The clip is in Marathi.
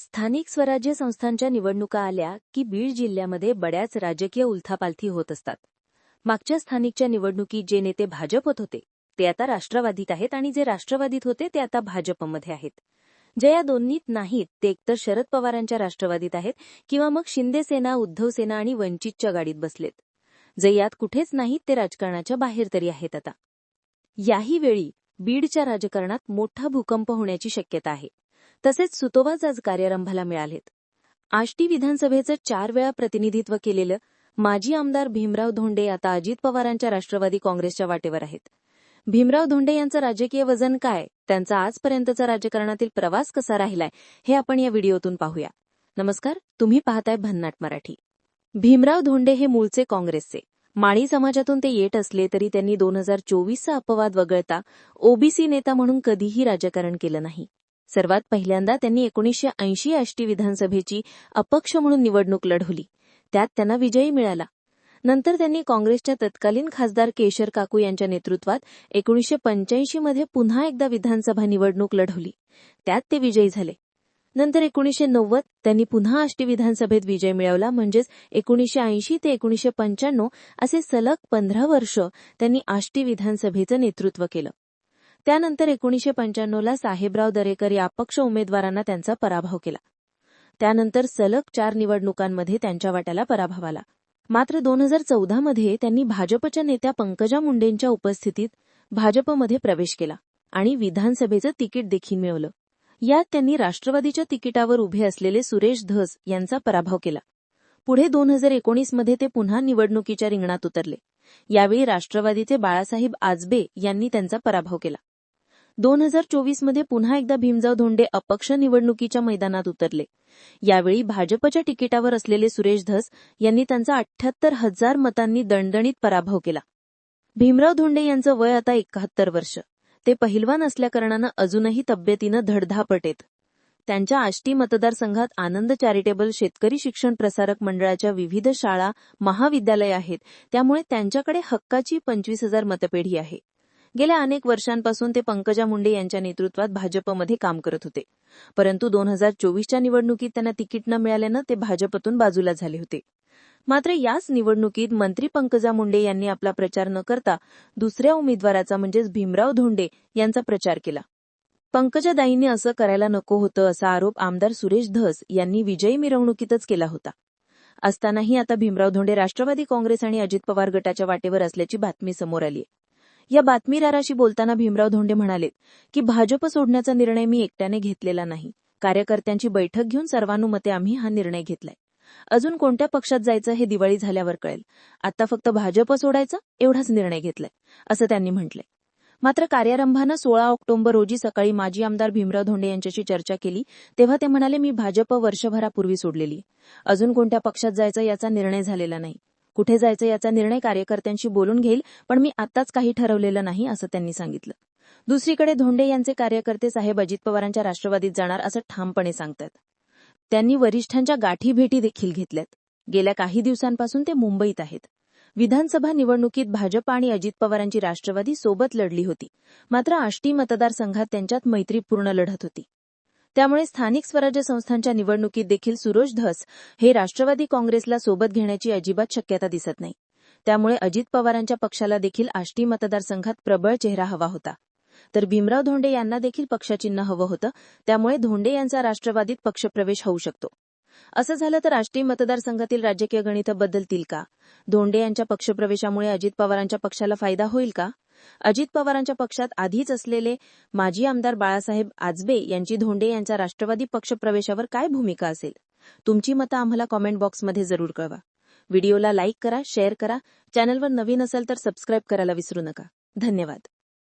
स्थानिक स्वराज्य संस्थांच्या निवडणुका आल्या की बीड जिल्ह्यामध्ये बऱ्याच राजकीय उलथापालथी होत असतात. मागच्या स्थानिकच्या निवडणुकीत जे नेते भाजपत होते ते आता राष्ट्रवादीत आहेत आणि जे राष्ट्रवादीत होते ते आता भाजपमध्ये आहेत. जे या दोन्हीत नाहीत ते एकतर शरद पवारांच्या राष्ट्रवादीत आहेत किंवा मग शिंदे सेना उद्धव सेना आणि वंचितच्या गाडीत बसलेत. जे यात कुठेच नाहीत ते राजकारणाच्या बाहेर तरी आहेत आता. याही वेळी बीडच्या राजकारणात मोठा भूकंप होण्याची शक्यता आहे. तसेच सुतोवाच आज कार्यारंभाला मिळालेत. आष्टी विधानसभेचं चार वेळा प्रतिनिधित्व केलेलं माजी आमदार भीमराव धोंडे आता अजित पवारांच्या राष्ट्रवादी काँग्रेसच्या वाटेवर आहेत. भीमराव धोंडे यांचं राजकीय वजन काय? त्यांचा आजपर्यंतचा राजकारणातील प्रवास कसा राहिलाय? हे आपण या व्हिडिओतून पाहूया. नमस्कार तुम्ही पाहताय भन्नाट मराठी. भीमराव धोंडे हे मूळचे काँग्रेसचे. माळी समाजातून ते येत असले तरी त्यांनी दोन हजार चोवीसचा अपवाद वगळता ओबीसी नेता म्हणून कधीही राजकारण केलं नाही. सर्वात पहिल्यांदा त्यांनी एकोणीसशे ऐंशी आष्टी विधानसभेची अपक्ष म्हणून निवडणूक लढवली. त्यात त्यांना विजयी मिळाला. नंतर त्यांनी काँग्रेसच्या तत्कालीन खासदार केशर काकू यांच्या नेतृत्वात एकोणीसशे पंच्याऐंशी मध्ये पुन्हा एकदा विधानसभा निवडणूक लढवली. त्यात ते विजयी झाले. नंतर एकोणीसशे नव्वद त्यांनी पुन्हा आष्टी विधानसभेत विजय मिळवला म्हणजेच एकोणीसशे ऐंशी ते एकोणीसशे पंच्याण्णव असे सलग पंधरा वर्ष त्यांनी आष्टी विधानसभेचं नेतृत्व केलं. त्यानंतर एकोणीशे पंच्याण्णवला साहेबराव दरेकर या अपक्ष उमेदवारांना त्यांचा पराभव केला. त्यानंतर सलग चार निवडणुकांमध्ये त्यांच्या वाट्याला पराभव आला. मात्र दोन हजार चौदामध्ये त्यांनी भाजपच्या नेत्या पंकजा मुंडेंच्या उपस्थितीत भाजपमध्ये प्रवेश केला आणि विधानसभेचं तिकीट देखील मिळवलं. यात त्यांनी राष्ट्रवादीच्या तिकिटावर उभे असलेले सुरेश धस यांचा पराभव केला. पुढे दोन हजार एकोणीसमध्ये ते पुन्हा निवडणुकीच्या रिंगणात उतरले. यावेळी राष्ट्रवादीचे बाळासाहेब आजबे यांनी त्यांचा पराभव केला. दोन हजार चोवीसमध्ये पुन्हा एकदा भीमजाव धोंडे अपक्ष निवडणुकीच्या मैदानात उतरले. यावेळी भाजपच्या तिकिटावर असलेले सुरेश धस यांनी त्यांचा अठ्याहत्तर हजार मतांनी दणदणीत पराभव केला. भीमराव धोंडे यांचं वय आता एकाहत्तर वर्ष. ते पहिलवान असल्याकारणानं अजूनही तब्येतीनं धडधापटेत. त्यांच्या आष्टी मतदारसंघात आनंद चॅरिटेबल शेतकरी शिक्षण प्रसारक मंडळाच्या विविध शाळा महाविद्यालय आहेत. त्यामुळे त्यांच्याकडे हक्काची पंचवीस हजार मतपेढी आहे. गेल्या अनेक वर्षांपासून ते पंकजा मुंडे यांच्या नेतृत्वात भाजपमध्ये काम करत होते. परंतु दोन हजार चोवीसच्या निवडणुकीत त्यांना तिकीट न मिळाल्यानं ते भाजपतून बाजूला झाले होते. मात्र याच निवडणुकीत मंत्री पंकजा मुंडे यांनी आपला प्रचार न करता दुसऱ्या उमेदवाराचा म्हणजेच भीमराव धोंडे यांचा प्रचार केला. पंकजादाईंनी असं करायला नको होतं असा आरोप आमदार सुरेश धस यांनी विजयी मिरवणुकीतच केला होता. असतानाही आता भीमराव धोंडे राष्ट्रवादी काँग्रेस आणि अजित पवार गटाच्या वाटेवर असल्याची बातमी समोर आली या बातमीदाराशी बोलताना भीमराव धोंडे म्हणाले की भाजप सोडण्याचा निर्णय मी एकट्याने घेतलेला नाही. कार्यकर्त्यांची बैठक घेऊन सर्वानुमते आम्ही हा निर्णय घेतलाय. अजून कोणत्या पक्षात जायचं हे दिवाळी झाल्यावर कळेल. आता फक्त भाजप सोडायचा एवढाच निर्णय घेतलाय असं त्यांनी म्हटलंय. मात्र कार्यारंभानं सोळा ऑक्टोबर रोजी सकाळी माजी आमदार भीमराव धोंडे यांच्याशी चर्चा केली तेव्हा ते म्हणाले मी भाजप वर्षभरापूर्वी सोडलेली अजून कोणत्या पक्षात जायचं याचा निर्णय झालेला नाही. कुठे जायचं याचा निर्णय कार्यकर्त्यांशी बोलून घेईल पण मी आत्ताच काही ठरवलेलं नाही असं त्यांनी सांगितलं. दुसरीकडे धोंडे यांचे कार्यकर्ते साहेब अजित पवारांच्या राष्ट्रवादीत जाणार असं ठामपणे सांगतात. त्यांनी वरिष्ठांच्या गाठी भेटी देखील घेतल्यात. गेल्या काही दिवसांपासून ते मुंबईत आहेत. विधानसभा निवडणुकीत भाजप आणि अजित पवारांची राष्ट्रवादी सोबत लढली होती. मात्र आष्टी मतदारसंघात त्यांच्यात मैत्रीपूर्ण लढत होती. त्यामुळे स्थानिक स्वराज्य संस्थांच्या निवडणुकीत देखील सुरोज धस हे राष्ट्रवादी काँग्रेसला सोबत घेण्याची अजिबात शक्यता दिसत नाही. त्यामुळे अजित पवारांच्या पक्षाला देखील आष्टी मतदारसंघात प्रबळ चेहरा हवा होता. तर भीमराव धोंडे यांना देखील पक्षचिन्ह हवं होतं त्यामुळे धोंडे यांचा राष्ट्रवादीत पक्षप्रवेश होऊ शकतो. असं झालं तर आष्टी मतदारसंघातील राजकीय गणितं बदलतील का? धोंडे यांच्या पक्षप्रवेशामुळे अजित पवारांच्या पक्षाला फायदा होईल का? अजित पवारांच्या पक्षात आधीच असलेले माजी आमदार बाळासाहेब आजबे यांची धोंडे यांच्या राष्ट्रवादी पक्ष प्रवेशावर काय भूमिका असेल? तुमची मतं आम्हाला कॉमेंट बॉक्समध्ये जरूर कळवा. व्हिडिओला लाईक करा शेअर करा. चॅनलवर नवीन असेल तर सबस्क्राईब करायला विसरू नका. धन्यवाद.